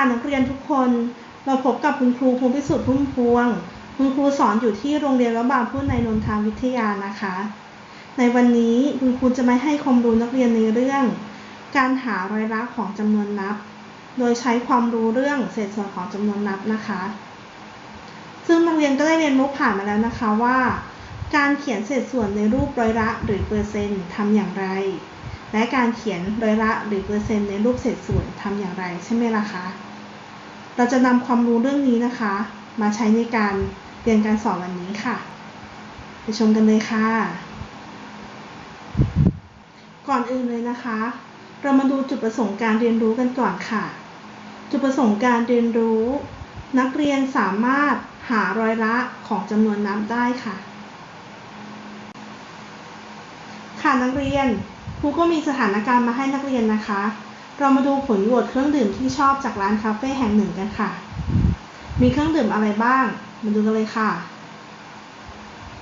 ค่ะนักเรียนทุกคน เราพบกับคุณครูภูมิพิสุทธิ์พุ่มพวง คุณครูสอนอยู่ที่โรงเรียนวัดบางพูดในนนทาวิทยานะคะ ในวันนี้คุณครูจะมาให้ความรู้นักเรียนในเรื่อง การหารอยละของจำนวนนับ โดยใช้ความรู้เรื่องเศษส่วนของจำนวนนับนะคะ ซึ่งนักเรียนก็ได้เรียนรู้ผ่านมาแล้วนะคะว่า การเขียนเศษส่วนในรูปร้อยละหรือเปอร์เซ็นต์ทำอย่างไรและการเขียนร้อยละหรือเปอร์เซ็นต์ในรูปเศษส่วนทำอย่างไรใช่ไหมล่ะคะ เราจะนำความรู้เรื่องนี้นะคะ มาใช้ในการเรียนการสอนวันนี้ค่ะ ไปชมกันเลยค่ะ ก่อนอื่นเลยนะคะ เรามาดูจุดประสงค์การเรียนรู้กันก่อนค่ะ จุดประสงค์การเรียนรู้ นักเรียนสามารถหารอยละของจำนวนนับได้ค่ะ ค่ะนักเรียนครูก็มีสถานการณ์มาให้นักเรียนนะคะ เรามาดูผลโหวตเครื่องดื่มที่ชอบจากร้านคาเฟ่แห่งหนึ่งกันค่ะ มีเครื่องดื่มอะไรบ้าง มาดูกันเลยค่ะ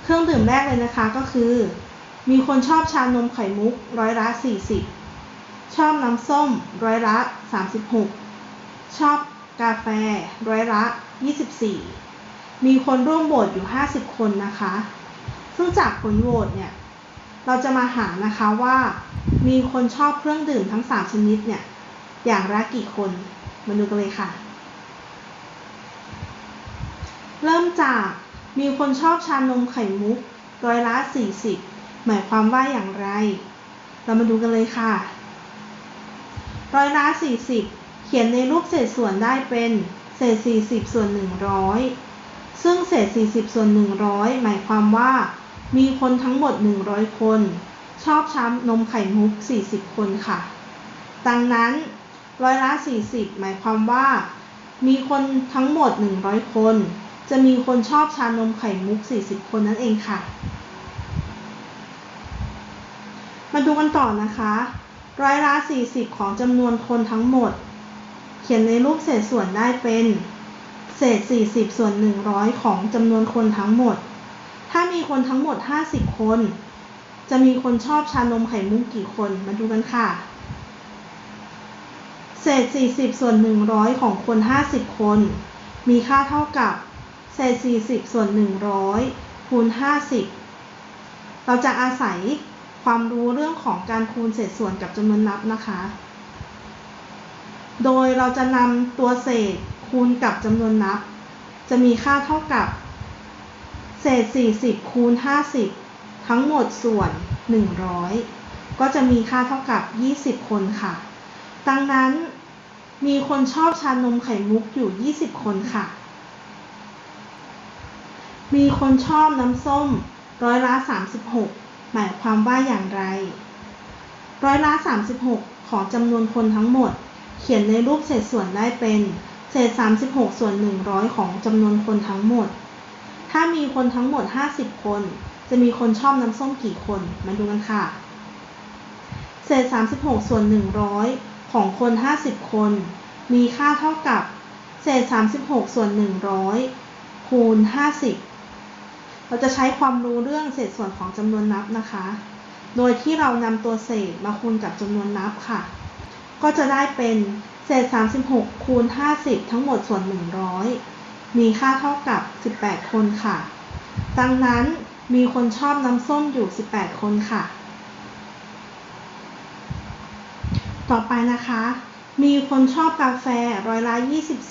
เครื่องดื่มแรกเลยนะคะก็คือ มีคนชอบชานมไข่มุกร้อยละ 40 ชอบน้ำส้มร้อยละ 36 ชอบกาแฟร้อยละ 24 มีคนร่วมโหวตอยู่ 50 คนนะคะ ซึ่งจากผลโหวตเนี่ย เราจะมาหานะคะว่า มีคนชอบเครื่องดื่มทั้ง 3 ชนิดเนี่ย อย่างละกี่คน มาดูกันเลยค่ะ เริ่มจากมีคนชอบชานมไข่มุกร้อยละ 40 หมายความว่าอย่างไร เรามาดูกันเลยค่ะ ร้อยละ 40 เขียนในรูปเศษส่วนได้เป็นเศษ 40 ส่วน 100 ซึ่งเศษ 40 ส่วน 100 หมายความว่า มีคนทั้งหมด 100 คน ชอบชานมไข่มุก 40 คนค่ะ ดังนั้นร้อยละ 40 หมายความว่า มีคนทั้งหมด 100 คน จะมีคนชอบชานมไข่มุก 40 คนนั่นเองค่ะ มาดูกันต่อนะคะ ร้อยละ 40 ของจำนวนคนทั้งหมด เขียนในรูปเศษส่วนได้เป็น เศษ 40 ส่วน 100 ของจำนวนคนทั้งหมด ถ้ามีคนทั้งหมด 50 คน จะมีคนชอบชานมไข่มุกกี่คน มาดูกันค่ะ เศษ 40 ส่วน 100 ของคน 50 คน มีค่าเท่ากับ เศษ 40 ส่วน 100 คูณ 50 เราจะอาศัยความรู้เรื่องของการคูณเศษส่วนกับจำนวนนับนะคะ โดยเราจะนำตัวเศษคูณกับจำนวนนับ จะมีค่าเท่ากับ เศษ 40 คูณ 50 ทั้งหมดส่วน 100 ก็จะมีค่าเท่ากับ 20 คนค่ะ ดังนั้นมีคนชอบชานมไข่มุกอยู่ 20 คนค่ะ มีคนชอบน้ำส้มร้อยละ 36 หมายความว่าอย่างไร ร้อยละ 36 ของจำนวนคนทั้งหมด เขียนในรูปเศษส่วนได้เป็น เศษ 36 ส่วน 100 ของจำนวนคนทั้งหมด ถ้ามีคนทั้งหมด 50 คน จะมีคนชอบน้ำส้มกี่คน มาดูกันค่ะ เศษ 36 ส่วน 100 ของคน 50 คน มีค่าเท่ากับ เศษ 36 ส่วน 100 คูณ 50 เราจะใช้ความรู้เรื่องเศษส่วนของจำนวนนับนะคะ โดยที่เรานำตัวเศษมาคูณกับจำนวนนับค่ะ ก็จะได้เป็นเศษ 36 คูณ 50 ทั้งหมดส่วน 100 มีค่าเท่ากับ 18 คนค่ะ ดังนั้น มีคนชอบน้ำส้มอยู่ 18 คนค่ะ ต่อไปนะคะ มีคนชอบกาแฟร้อยละ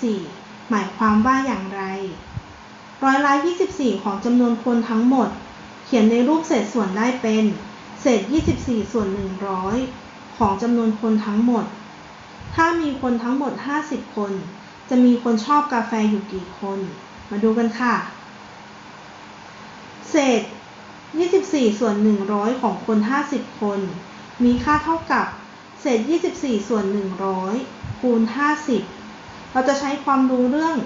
24 หมายความว่าอย่างไร ร้อยละ 24 ของจำนวนคนทั้งหมด เขียนในรูปเศษส่วนได้เป็น เศษ 24 ส่วน 100 ของจำนวนคนทั้งหมด ถ้ามีคนทั้งหมด 50 คน จะมีคนชอบกาแฟอยู่กี่คน มาดูกันค่ะ เศษ 24 ส่วน 100 ของคน 50 คน มีค่าเท่ากับ เศษ 24 ส่วน 100 คูณ 50 เราจะใช้ความรู้เรื่อง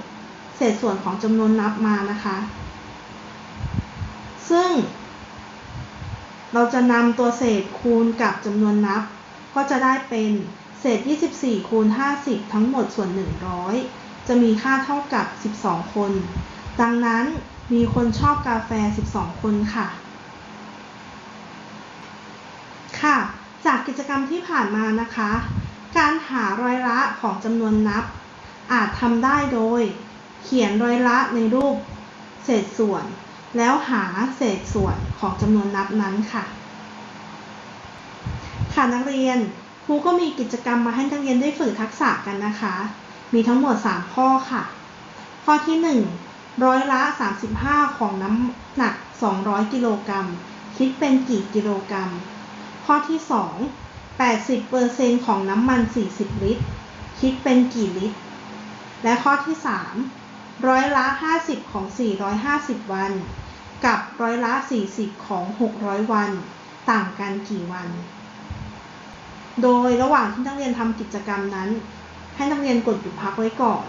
เศษส่วนของจำนวนนับมานะคะ ซึ่ง เราจะนำตัวเศษคูณกับจำนวนนับ ก็จะได้เป็นเศษ 24 คูณ 50 ทั้งหมดส่วน 100 จะมีค่าเท่ากับ 12 คน ดังนั้น มีคนชอบกาแฟ 12 คนค่ะ ค่ะ จากกิจกรรมที่ผ่านมานะคะ การหารอยละของจำนวนนับ อาจทำได้โดย เขียนร้อยละในรูป เศษส่วน แล้วหาเศษส่วนของจำนวนนับนั้นค่ะ ค่ะนักเรียนครูก็มีกิจกรรมมาให้นักเรียนได้ฝึกทักษะกันนะคะ มีทั้งหมด 3 ข้อค่ะ ข้อที่ 1 ร้อยละ 35 ของน้ำหนัก 200 กิโลกรัม คิดเป็นกี่กิโลกรัม ข้อที่ 2 80%ของน้ำมัน 40 ลิตร คิดเป็นกี่ลิตร และข้อที่ 3 ร้อยละ 50 ของ 450 วัน กับร้อยละ 40 ของ 600 วัน ต่างกันกี่วัน โดยระหว่างที่นักเรียนทำกิจกรรมนั้น ให้นักเรียนกดหยุดพักไว้ก่อน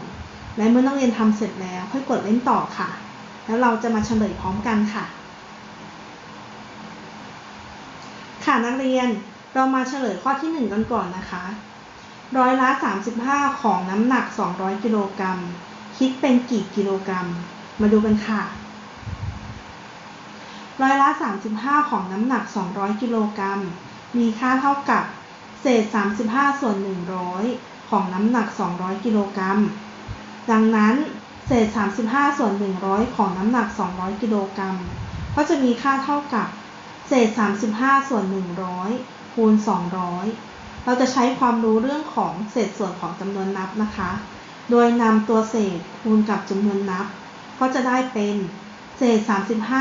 และเมื่อนักเรียนทำเสร็จแล้ว ค่อยกดเล่นต่อค่ะ แล้วเราจะมาเฉลยพร้อมกันค่ะ ค่ะนักเรียนเรามาเฉลยข้อที่ 1 กันก่อนนะคะ ร้อยละ 35 ของน้ำหนัก 200 กิโลกรัม คิดเป็นกี่กิโลกรัม มาดูกันค่ะ ร้อยละ 35 ของน้ำหนัก 200 กิโลกรัม มีค่าเท่ากับ เศษ 35 ส่วน 100 ของน้ำหนัก 200 กิโลกรัม ดังนั้นเศษ 35 ส่วน 100 ของน้ำหนัก 200 กิโลกรัมก็จะมีค่าเท่ากับเศษ 35 ส่วน 100 คูณ 200 เราจะใช้ความรู้เรื่องของเศษส่วนของจำนวนนับนะคะ โดยนำตัวเศษคูณกับจำนวนนับ ก็จะได้เป็นเศษ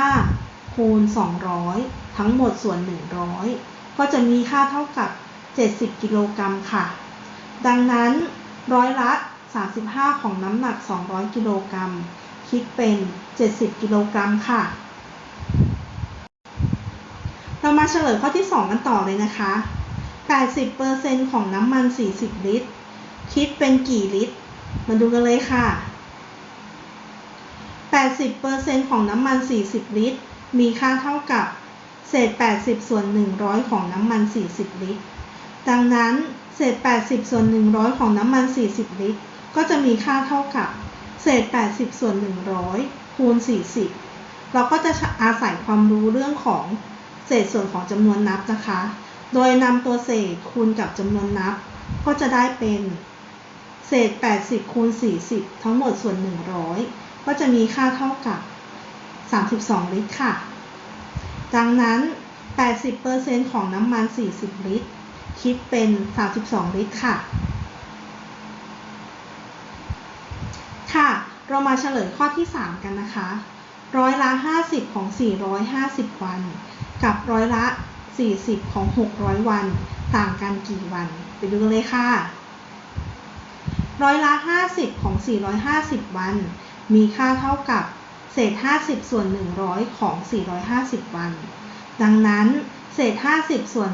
35 คูณ 200 ทั้งหมดส่วน 100 ก็จะมีค่าเท่ากับ 70 กิโลกรัมค่ะ ดังนั้นร้อยละ 35 ของน้ำหนัก 200 กิโลกรัม คิดเป็น 70 กิโลกรัมค่ะ เรามาเฉลยข้อที่ 2 กันต่อเลยนะคะ 80%ของน้ำมัน 40 ลิตร คิดเป็นกี่ลิตร มาดูกันเลยค่ะ 80%ของน้ำมัน 40 ลิตร มีค่าเท่ากับเศษ 80 ส่วน 100 ของน้ำมัน 40 ลิตร ดังนั้น เศษ 80 ส่วน 100 ของน้ำมัน 40 ลิตร ก็จะมีค่าเท่ากับ เศษ 80 ส่วน 100 คูณ 40 เราก็จะอาศัยความรู้เรื่องของเศษส่วนของจำนวนนับนะคะ โดยนำตัวเศษคูณกับจำนวนนับ ก็จะได้เป็นเศษ 80 คูณ 40 ทั้งหมดส่วน 100 ก็จะมีค่าเท่ากับ 32 ลิตรค่ะ ดังนั้น 80%ของน้ำมัน 40 ลิตร คิดเป็น 32 ลิตรค่ะ ค่ะ เรามาเฉลยข้อที่ 3 กันนะคะ ร้อยละ 50 ของ 450 วัน กับร้อยละ 40 ของ 600 วัน ต่างกันกี่วัน ไปดูกันเลยค่ะ ร้อยละ 50 ของ 450 วัน มีค่าเท่ากับเศษ 50 ส่วน 100 ของ 450 วัน ดังนั้น เศษ 50 ส่วน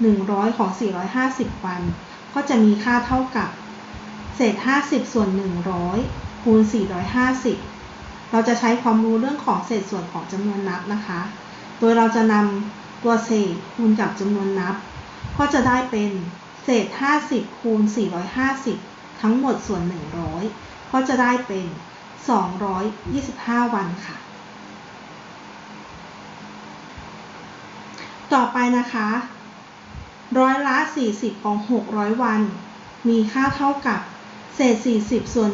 100 ของ 450 วัน ก็จะมีค่าเท่ากับ เศษ 50 ส่วน 100 คูณ 450 เราจะใช้ความรู้เรื่องของเศษส่วนของจำนวนนับนะคะ โดยเราจะนำตัวเศษคูณกับจำนวนนับ ก็จะได้เป็นเศษ 50 คูณ 450 ทั้งหมดส่วน 100 ก็จะได้เป็น 225 วันค่ะ ต่อไปนะคะ ร้อยละ 40 ของ 600 วัน มีค่าเท่ากับ เศษ 40 ส่วน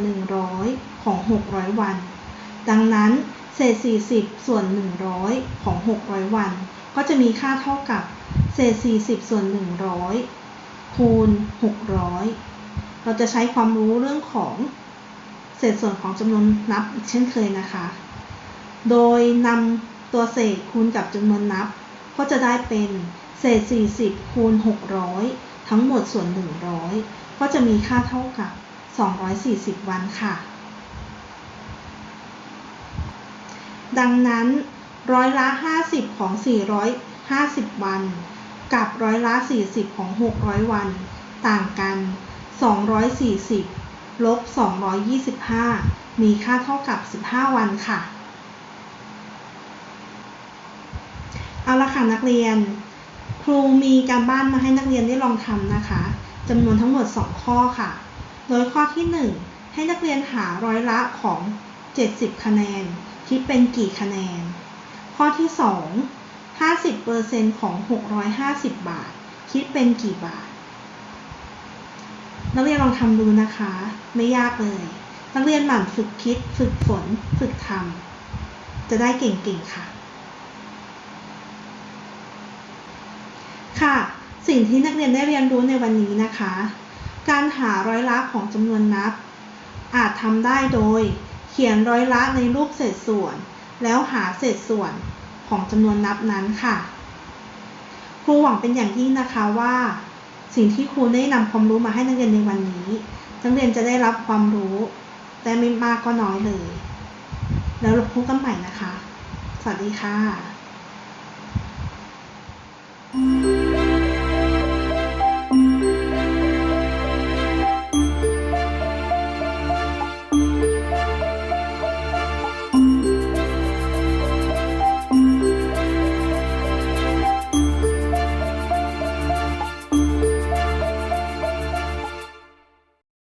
100 ของ 600 วัน ดังนั้น เศษ 40 ส่วน 100 ของ 600 วัน ก็จะมีค่าเท่ากับ เศษ 40 ส่วน 100 คูณ 600 เราจะใช้ความรู้เรื่องของเศษส่วนของจำนวนนับอีกเช่นเคยนะคะ โดยนำตัวเศษคูณกับจำนวนนับ ก็จะได้เป็นเศษ 40 คูณ 600 ทั้งหมดส่วน 100 ก็จะมีค่าเท่ากับ 240 วันค่ะ ดังนั้น ร้อยละ 50 ของ 450 วัน กับร้อยละ 40 ของ 600 วัน ต่างกัน 240 ลบ 225 มีค่าเท่ากับ 15 วันค่ะ เอาละค่ะนักเรียน ครูมีการบ้านมาให้นักเรียนได้ลองทำนะคะจำนวนทั้งหมด 2 ข้อค่ะ โดยข้อที่ 1 ให้นักเรียนหาร้อยละของ 70 คะแนน คิดเป็นกี่คะแนน ข้อที่ 2 50%ของ 650 บาท คิดเป็นกี่บาท นักเรียนลองทำดูนะคะ ไม่ยากเลย นักเรียนหมั่นฝึกคิด ฝึกฝน ฝึกทำ จะได้เก่งๆ ค่ะ ค่ะ สิ่งที่นักเรียนได้เรียนรู้ในวันนี้นะคะ การหาร้อยละของจำนวนนับ อาจทำได้โดย เขียนร้อยละในรูปเศษส่วน แล้วหาเศษส่วนของจำนวนนับนั้นค่ะ ครูหวังเป็นอย่างยิ่งนะคะว่า สิ่งที่ครูได้นำความรู้มาให้นักเรียนในวันนี้นักเรียนจะได้รับความรู้ได้ไม่มากก็น้อยเลย แล้วเราพบกันใหม่นะคะ สวัสดีค่ะ